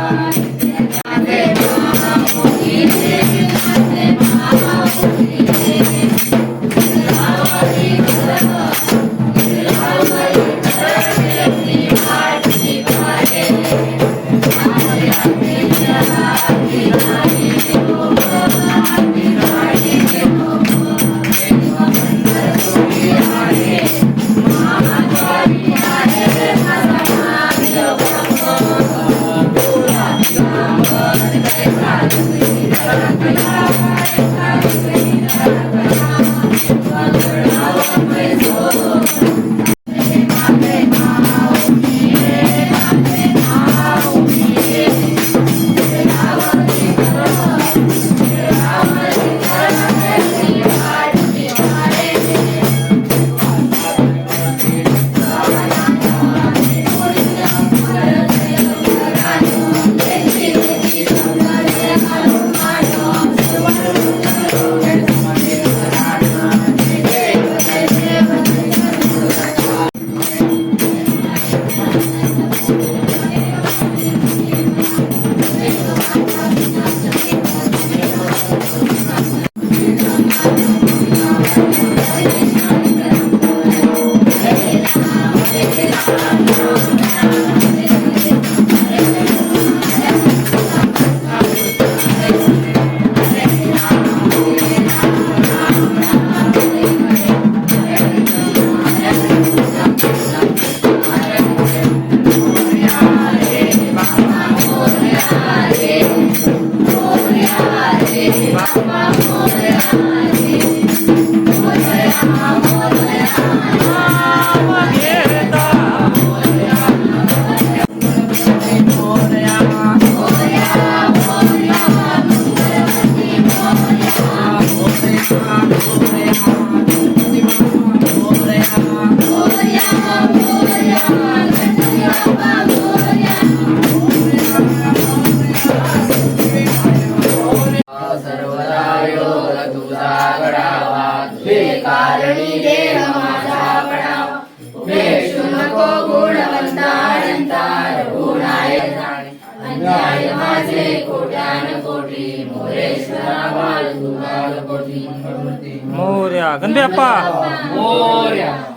Bye. अन्याय माझे कोट्यान कोटी मोरेश्वरा बाल तुकाल कोटी. मोर्या. गणपती बाप्पा मोरया.